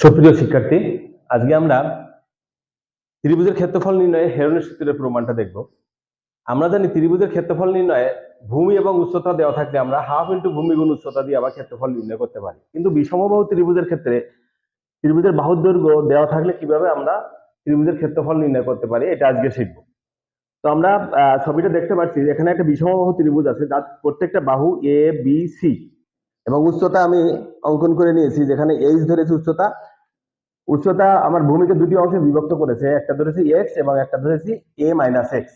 সুপ্রিয় শিক্ষার্থী, আজকে আমরা ত্রিভুজের ক্ষেত্রফল নির্ণয়ে হেরনের সূত্রের প্রমাণটা দেখব। আমরা জানি ত্রিভুজের ক্ষেত্রফল নির্ণয়ে ভূমি এবং উচ্চতা দেওয়া থাকলে আমরা হাফ ইন্টু ভূমি গুণ উচ্চতা দিয়ে আবার ক্ষেত্রফল নির্ণয় করতে পারি। কিন্তু বিষমবাহু ত্রিভুজের ক্ষেত্রে ত্রিভুজের বাহুর দৈর্ঘ্য দেওয়া থাকলে কীভাবে আমরা ত্রিভুজের ক্ষেত্রফল নির্ণয় করতে পারি, এটা আজকে শিখব। তো আমরা ছবিটা দেখতে পাচ্ছি এখানে একটা বিষমবাহু ত্রিভুজ আছে, যার প্রত্যেকটা বাহু এ বি সি এবং উচ্চতা আমি অঙ্কন করে নিয়েছি যেখানে এইচ ধরেছি উচ্চতা। উচ্চতা আমার ভূমিকে দুটি অংশে বিভক্ত করেছে একটা ধরেছি এক্স এবং একটা ধরেছি এ মাইনাস এক্স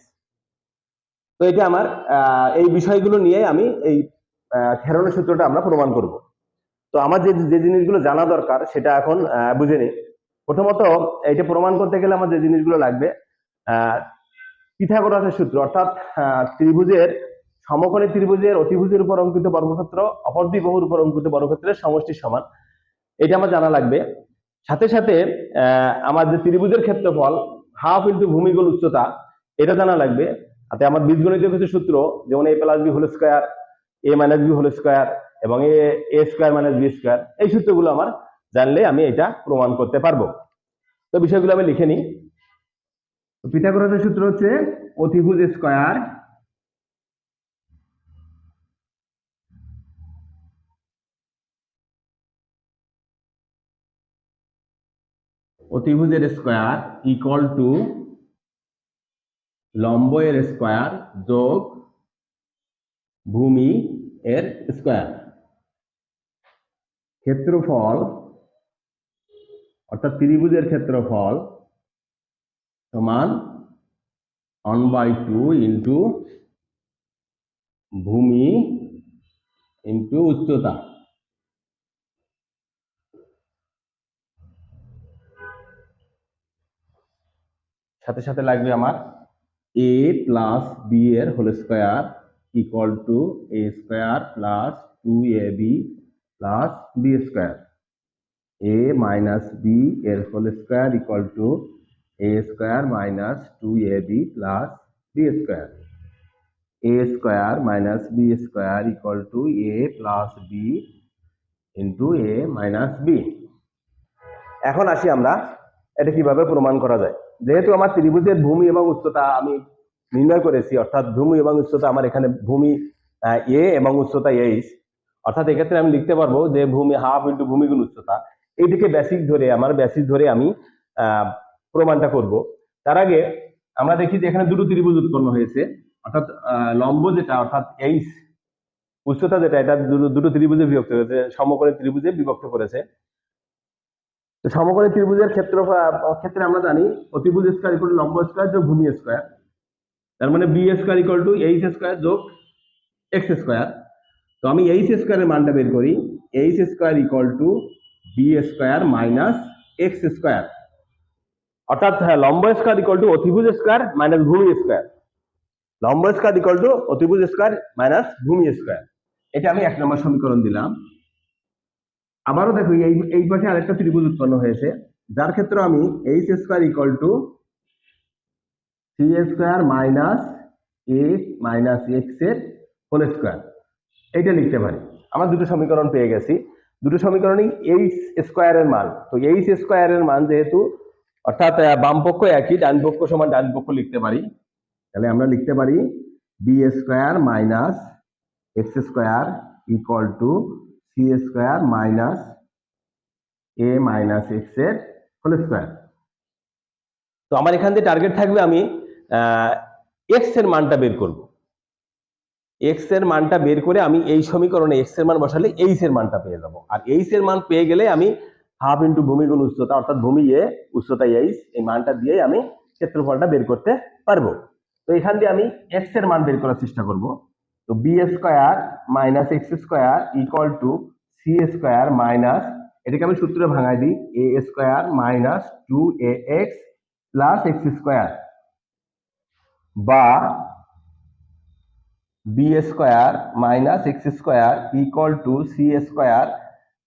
তো এটা আমার এই বিষয়গুলো নিয়ে আমি এই খেরনের সূত্রটা আমরা প্রমাণ করব। তো আমার যে যে জিনিসগুলো জানা দরকার সেটা এখন বুঝে নিই। প্রথমত এটা প্রমাণ করতে গেলে আমার যে জিনিসগুলো লাগবে আহ, পিথাগোরাসের সূত্র অর্থাৎ ত্রিভুজের সমকোণী ত্রিভুজের অতিভুজের উপর অঙ্কিত বর্গক্ষেত্র অপর দ্বিবাহুর উপর অঙ্কিত বর্গক্ষেত্রের সমষ্টি সমান। এটা আমার জানা লাগবে। সাথে সাথে আমার যে ত্রিভুজের ক্ষেত্রফল হাফ ইন্টু ভূমিগুণ উচ্চতা, এটা জানা লাগবে। তাতে আমার বীজগণিতের কিছু সূত্র, যেমন A plus B whole square A minus B whole square এবং A A square minus B square এই সূত্রগুলো আমার জানলে আমি এটা প্রমাণ করতে পারব। তো বিষয়গুলো আমি লিখে নিই। পিথাগোরাসের সূত্র হচ্ছে অতিভুজ স্কোয়ার অতিভুজের স্কোয়ার ইকুয়াল টু লম্ব এর স্কোয়ার যোগ ভূমি এর স্কোয়ার ক্ষেত্রফল, অর্থাৎ ত্রিভুজের ক্ষেত্রফল সমান ওয়ান বাই টু ইন্টু ভূমি ইন্টু উচ্চতা। সাথে সাথে লাগবে আমার এ প্লাস বি এর whole square equal to A square plus two A B plus B square A minus B এর whole square equal to A square minus two A B plus B square A square minus B square equal to A plus B into A minus B এখন আসি আমরা, এটা কীভাবে প্রমাণ করা যায়? যেহেতু আমার ত্রিভুজের ভূমি এবং উচ্চতা আমি নির্ণয় করেছি, অর্থাৎ ভূমি এবং উচ্চতা আমার এখানে ভূমি এ এবং উচ্চতা এইচ অর্থাৎ এক্ষেত্রে আমি লিখতে পারব যে ভূমি হাফ ইন্টু ভূমি গুণ উচ্চতা। এইদিকে বেসিক ধরে, আমার বেসিক ধরে আমি প্রমাণটা করব। তার আগে আমরা দেখি যে এখানে দুটো ত্রিভুজ উৎপন্ন হয়েছে, অর্থাৎ লম্ব যেটা, অর্থাৎ এইচ উচ্চতা যেটা, এটা দুটো- দুটো ত্রিভুজে বিভক্ত করেছে সমকোণী ত্রিভুজে বিভক্ত করেছে। তো সমকোণী ত্রিভুজের ক্ষেত্র ক্ষেত্রে আমরা জানি অতিভুজ স্কোয়ার ইকুয়াল লম্ব স্কোয়ার যোগ ভূমি স্কোয়ার তার মানে B square equal to H square যোগ এক্স স্কোয়ার তো আমি এইচ স্কোয়ারের মানটা বের করি। H square equal to B square minus X square অর্থাৎ হ্যাঁ, লম্ব স্কোয়ার ইকুয়াল টু অতিভুজ স্কোয়ার মাইনাস ভূমি স্কোয়ার লম্ব স্কোয়ার ইকুয়াল টু অতিভুজ স্কোয়ার মাইনাস ভূমি স্কোয়ার এটা আমি এক নম্বর সমীকরণ দিলাম। আবারও দেখো এই এই পাশে আরেকটা ত্রিভুজ উৎপন্ন হয়েছে। যার ক্ষেত্রে আমি H square equal to C square minus A minus এক্সের হোল স্কোয়ার এইটা লিখতে পারি। আমার দুটো সমীকরণ পেয়ে গেছি। দুটো সমীকরণই এইচ স্কোয়ারের মান। তো এইচ স্কোয়ারের মান যেহেতু অর্থাৎ আহ, বাম পক্ষ একই ডান পক্ষ সমান ডান পক্ষ লিখতে পারি। তাহলে আমরা লিখতে পারি B square minus X square equal to C square minus A minus এক্সের হোল স্কোয়ার। তো আমার এখান থেকে টার্গেট থাকবে আমি এক্সের মানটা বের করব। এক্সের মানটা বের করে আমি এই সমীকরণে এক্সের মান বসালে এইচ এর মানটা পেয়ে যাব। আর এইচ এর মান পেয়ে গেলে আমি হাফ ইন্টু ভূমিগুণ উচ্চতা, অর্থাৎ ভূমি এ উচ্চতা এইচ এই মানটা দিয়ে আমি ক্ষেত্রফলটা বের করতে পারব। তো এখান দিয়ে আমি এক্সের মান বের করার চেষ্টা করব। তো B square minus X square equal to C square minus এটাকে আমি সূত্রে ভাঙাই দিই A square minus two A X plus X square বা B square minus X square equal to C square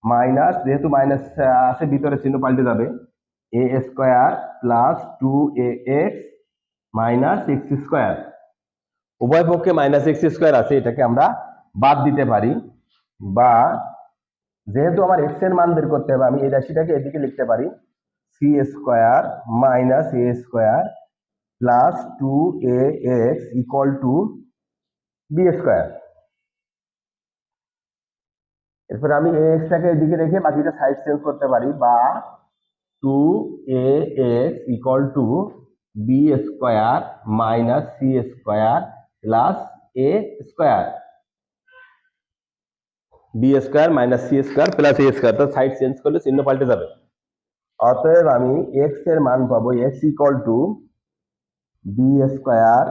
minus যেহেতু মাইনাস আছে, ভিতরে চিহ্ন পাল্টে যাবে A square plus two A X minus X square উভয় পক্ষে মাইনাস এক্স স্কোয়ার আছে, এটাকে আমরা বাদ দিতে পারি। বা যেহেতু আমার এক্সের মান বের করতে হবে, আমি এই রাশিটাকে এদিকে লিখতে পারি। C square minus A square plus two A X equal to B square এরপর আমি এ এক্সটাকে এদিকে রেখে বাকিটা সাইড চেঞ্জ করতে পারি, বা two A X equal to B square minus C square plus A square B square minus C square plus A square তো side change করলে চিহ্ন পাল্টে যাবে। অতএব আমি এক্সের মান পাবো X equal to B square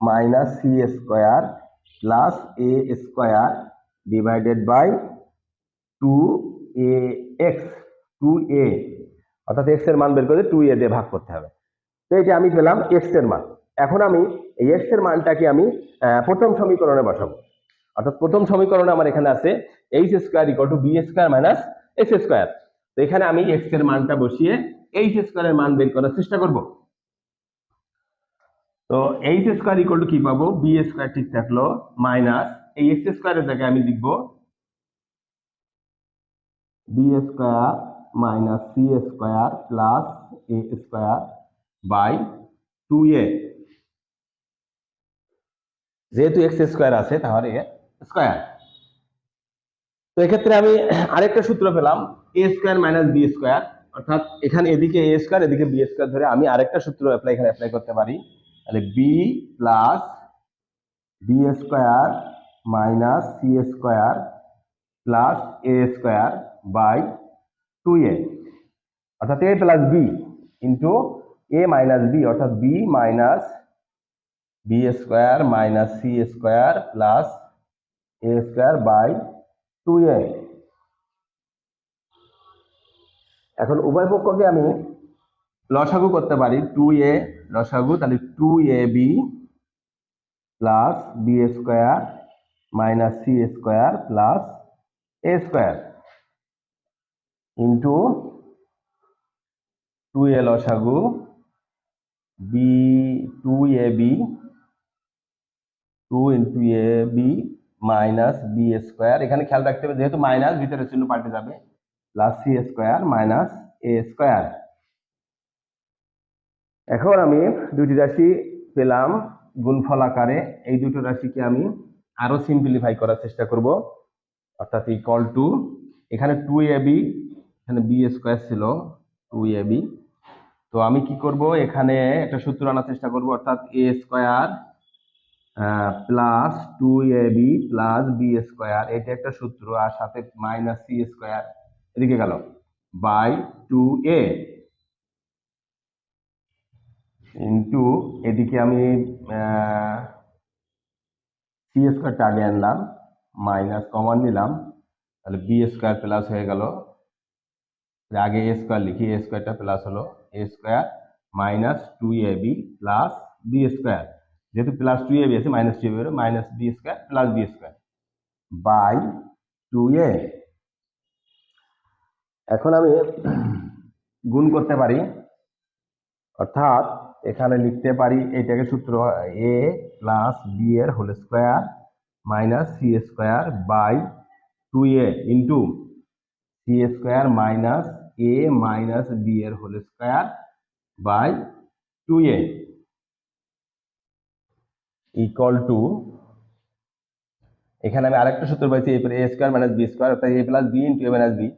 minus C square plus A square divided by two A X two A অর্থাৎ এক্সের মান বের করে টু এ দিয়ে ভাগ করতে হবে। তো এটা আমি পেলাম এক্সের মান। এখন আমি এই এক্সের মানটাকে আমি প্রথম সমীকরণে বসাবো। অর্থাৎ প্রথম সমীকরণে আমার এখানে আছে H square equal to B square minus X square তো এখানে আমি এক্সের মানটা বসিয়ে এইচ স্কোয়ারের মান বের করার চেষ্টা করব। তো এইচ স্কোয়ার ইকুয়াল টু কি পাবো? বি স্কোয়ার ঠিক থাকল মাইনাস এই এক্স স্কোয়ারের জায়গায় আমি লিখব B square minus C square plus A square by two A যেহেতু এক্স স্কোয়ার আছে, তাহলে স্কোয়ার। তো এক্ষেত্রে আমি আরেকটা সূত্র পেলাম A square minus B square. অর্থাৎ এখানে এদিকে এ স্কোয়ার, এদিকে বি স্কোয়ার ধরে আমি আরেকটা সূত্র অ্যাপ্লাই এখানে অ্যাপ্লাই করতে পারি। তাহলে B plus B square minus C square plus A square by two A অর্থাৎ A plus B into A minus B অর্থাৎ B minus B square minus C square plus A square by two A এখন উভয় পক্ষকে আমি লসাগু করতে পারি two এ লসাগু, তাহলে two A B plus B square minus C square plus A square into two A লসাগু B two A B two into A B minus B square এখানে খেয়াল রাখতে হবে, যেহেতু মাইনাস ভিতরে চিহ্ন পাল্টে যাবে plus C square minus A square এখন আমি দুটি রাশি পেলাম গুণফল আকারে। এই দুটো রাশিকে আমি আরও সিম্পলিফাই করার চেষ্টা করব। অর্থাৎ ইকল টু এখানে টু এ বি এখানে বি স্কোয়ার ছিল টু এ বি তো আমি কি করব? এখানে একটা সূত্র আনার চেষ্টা করব, অর্থাৎ A square plus two A B plus B square এটা একটা সূত্র আর সাথে মাইনাস সি স্কোয়ার এদিকে গেল। বাই টু এ ইন্টু এদিকে আমি সি স্কোয়ারটা আগে আনলাম মাইনাস কমন নিলাম। তাহলে বি স্কোয়ার প্লাস হয়ে গেল। আগে এ স্কোয়ার লিখি এ স্কোয়ারটা প্লাস হলো। A square minus two A B plus B square যেহেতু প্লাস টু এ বি আছে minus two A B minus B square plus B square by two A এখন আমি গুণ করতে পারি, অর্থাৎ এখানে লিখতে পারি এটাকে সূত্র এ প্লাস বি এর whole square minus C square by two A into C square minus A minus B এর whole square by two A equal to এখানে আমি আরেকটা সূত্র পাইছি A square minus B square অর্থাৎ A plus B into A minus B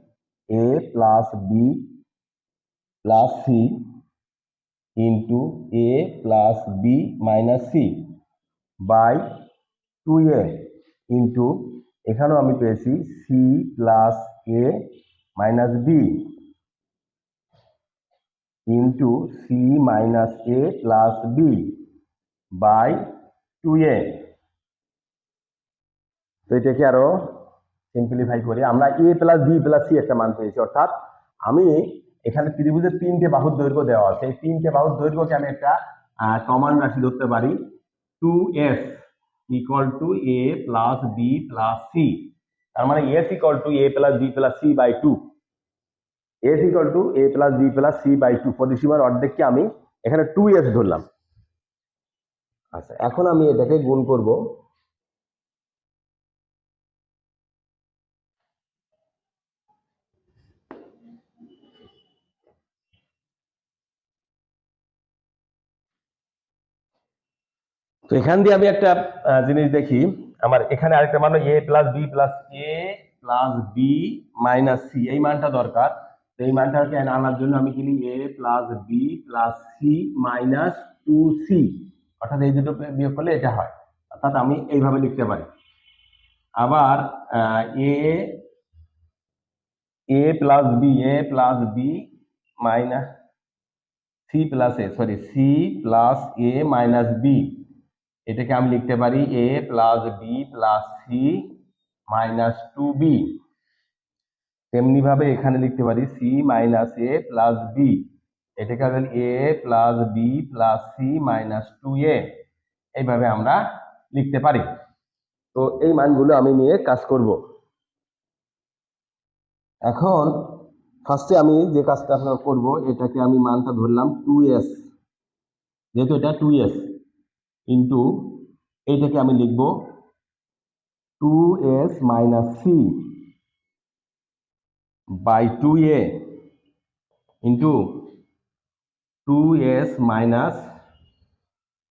A plus B plus C into A plus B minus C by two A into এখানেও আমি পেয়েছি C plus A minus B into C minus A plus B by two A. তো এটাকে আরও simplify করি। আমরা A plus B plus C একটা মান পেয়েছি, অর্থাৎ আমি এখানে ত্রিভুজের তিনটে বাহুর দৈর্ঘ্য দেওয়া আছে। এই তিনটে বাহুর দৈর্ঘ্যকে আমি একটা কমন রাশি ধরতে পারি। Two S equal to A plus B plus C তার মানে S equal to A plus B plus C by two S equal to A plus B plus C by two পরিসীমার অর্ধেককে আমি এখানে টু এস ধরলাম। আচ্ছা এখন আমি এটাকে গুণ করব। তো এখান দিয়ে আমি একটা জিনিস দেখি। আমার এখানে আরেকটা মান A plus B plus A plus B minus C এই মানটা দরকার। তো এই মানটাকে আনার জন্য আমি কিনি A plus B plus C minus two C অর্থাৎ এই দুটো বিয়োগ করলে এটা হয়। অর্থাৎ আমি এইভাবে লিখতে পারি। আবার A A plus B, A plus B minus C plus A sorry C plus A minus B. এটাকে আমি লিখতে পারি A plus B plus C minus two B. তেমনি ভাবে এখানে লিখতে পারি C minus A plus B. এটাকে আমি A plus B plus C minus two A এইভাবে আমরা লিখতে পারি। তো এই মানগুলো আমি নিয়ে কাজ করব। এখন ফার্স্টে আমি যে কাজটা আপনার করব, এটাকে আমি মানটা ধরলাম টু এস যেহেতু এটা টু এস ইন্টু এইটাকে আমি লিখব two S minus C by two A into two S minus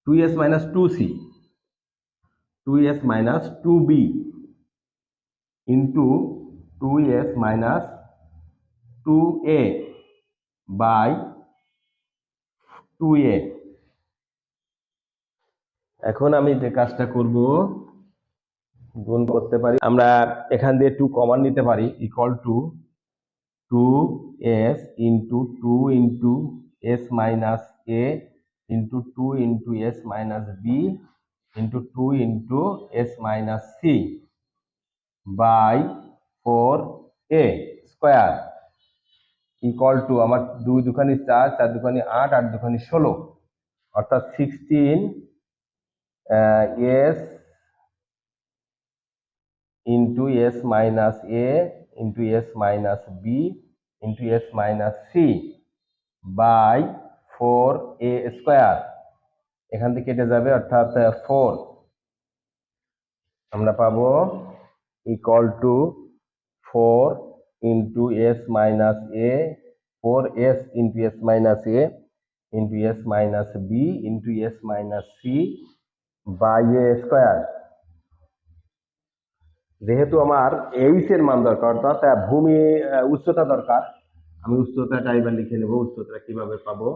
two S minus two C two S minus two B into two S minus two A by two A এখন আমি যে কাজটা করব, গুণ করতে পারি, আমরা এখান দিয়ে টু কমন নিতে পারি equal to two S into two into S minus A into two into S minus B into two into S minus C by four A square equal to আমার দুই দুখানি চার চার দুখানি আট আট দুখানি ষোলো। অর্থাৎ sixteen S into S minus A into S minus B into S minus C by four A square. এখান থেকে কেটে যাবে অর্থাৎ ফোর। আমরা পাবো equal to four into S minus A four S into S minus A into S minus B into S minus C by A square যেহেতু আমার H এর মান দরকার, অর্থাৎ ভূমি উচ্চতা দরকার আমি উচ্চতাটা এবার লিখে নেব উচ্চতা কীভাবে পাবো?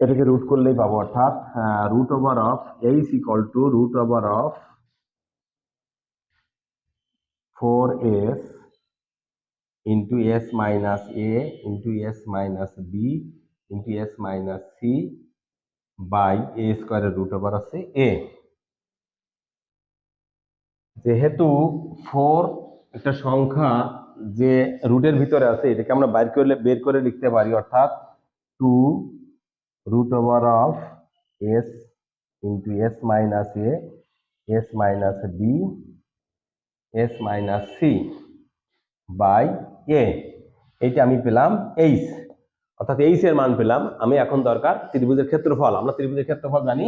এটাকে রুট করলেই পাবো, অর্থাৎ root over of H equal to root over of four S into S minus A into S minus B into S minus C by A স্কোয়ারের রুট ওভার আছে এ যেহেতু ফোর একটা সংখ্যা যে রুটের ভিতরে আছে, এটাকে আমরা বাইর করলে, বের করে লিখতে পারি, অর্থাৎ two root over of S into S minus A S minus B S minus C by A এইটা আমি পেলাম এইচ অর্থাৎ এইচ এর মান পেলাম, আমি এখন দরকার ত্রিভুজের ক্ষেত্রফল। আমরা ত্রিভুজের ক্ষেত্রফল জানি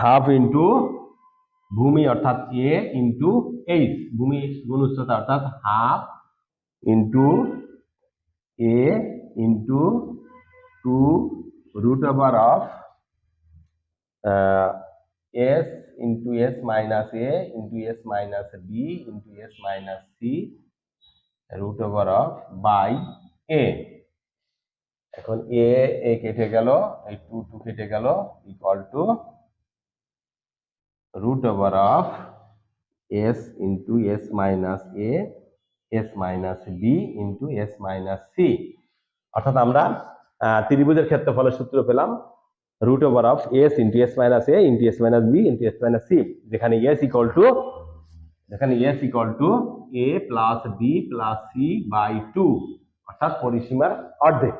হাফ ইন্টু ভূমি অর্থাৎ এ ইন্টু এইচ ভূমি গুণ উচ্চতা অর্থাৎ half into A into two root over of S into S minus A into S minus B into S minus C root over of by A এখন এ এ কেটে গেল, এই টু টু কেটে গেল equal to root over of S into S minus A S minus B into S minus C অর্থাৎ আমরা ত্রিভুজের ক্ষেত্রফলের সূত্র পেলাম root over of S into S minus A into S minus B into S minus C যেখানে S equal to যেখানে S equal to A plus B plus C by two অর্থাৎ পরিসীমার অর্ধেক।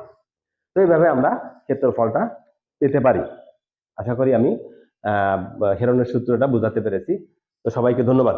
তো এইভাবে আমরা ক্ষেত্রফলটা পেতে পারি। আশা করি আমি হেরনের সূত্রটা বোঝাতে পেরেছি। তো সবাইকে ধন্যবাদ।